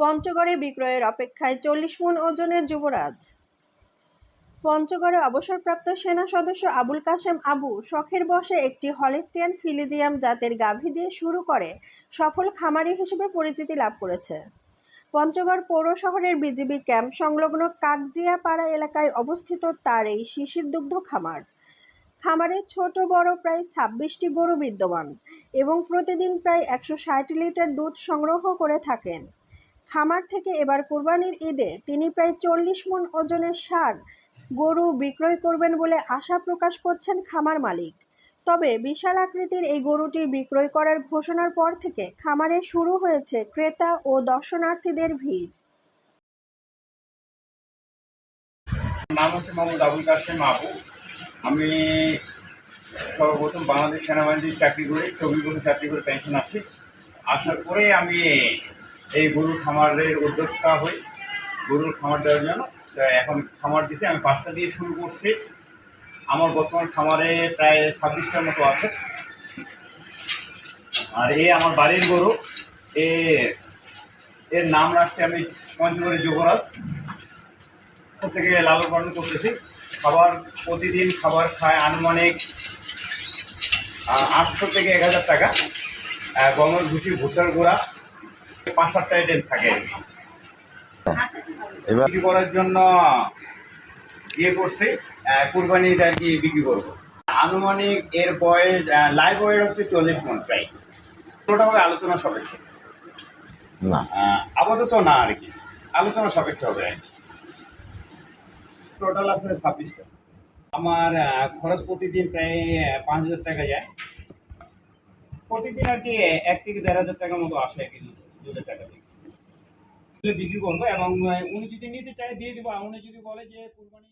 পঞ্চগড়ে বিক্রয়ের অপেক্ষায় চল্লিশ মণ ওজনের যুবরাজ। পঞ্চগড়ে অবসরপ্রাপ্ত সেনা সদস্য আবুল কাশেম আবু শখের বশে একটি হলিস্টিয়ান ফিলিজিয়াম জাতের গাভী দিয়ে শুরু করে সফল খামারি হিসেবে পরিচিতি লাভ করেছে। পঞ্চগড় পৌর শহরের বিজিবি ক্যাম্প সংলগ্ন কাকজিয়াপাড়া এলাকায় অবস্থিত তার এই শিশির দুগ্ধ খামার। খামারে ছোট, বড়, প্রায় ছাব্বিশটি গরু বিদ্যমান এবং প্রতিদিন প্রায় একশো ষাট লিটার দুধ সংগ্রহ করে থাকেন। খামার থেকে এবার কোরবানির ঈদে তিনি প্রায় চল্লিশ মন ওজনের ষাঁড় গরু বিক্রয় করবেন বলে আশা প্রকাশ করছেন খামার মালিক। তবে বিশাল আকৃতির এই গরুটি বিক্রয় করার ঘোষণার পর থেকে খামারে শুরু হয়েছে ক্রেতা ও দর্শনার্থীদের ভিড়। নাম হচ্ছে মোহাম্মদ আবুল কাসেম আবু। আমি সর্বপ্রথম বাংলাদেশ সেনাবাহিনীতে চাকরি করে চব্বিশ বছর চাকরি করে পেনশন আসি আসার পরে আমি এই গরুর খামারের উদ্যোক্তা হই। গরুর খামার দেওয়ার জন্য। এখন খামার দিতে আমি পাঁচটা দিয়ে শুরু করছি। আমার বর্তমান খামারে প্রায় ছাব্বিশটার মতো আছে। আর এ আমার বাড়ির গরু। এ, এর নাম রাখতে আমি পঞ্চগড়ের যুবরাজ। থেকে লালন পালন করতেছি। খাবার প্রতিদিন খাবার খায় আনুমানিক আটশো থেকে এক হাজার টাকা। গমের ভুসি, ভুট্টার গোড়া পাঁচ সাতটা আইটেম থাকে। এবার বিক্রি করার জন্য ইয়ে করছি কুরবানি ঈদে আর কি বিক্রি করব। আনুমানিক এর বয়স লাইভ ওয়েট হচ্ছে চল্লিশ মন প্রায়। পুরোটা হবে আলোচনা সাপেক্ষে। না। আপাতত না আর কি। আলোচনা সাপেক্ষে হবে আর কি। টোটাল আসলে ছাব্বিশটা আমার খরচ প্রতিদিন প্রায় পাঁচ হাজার টাকা যায়। প্রতিদিন আর কি এক থেকে দেড় হাজার টাকার মতো আসে আর দুধের টাকা বিক্রি করব এবং উনি যদি নিতে চায়, দিয়ে দিবো। আর উনি যদি বলে যে, কুরবানি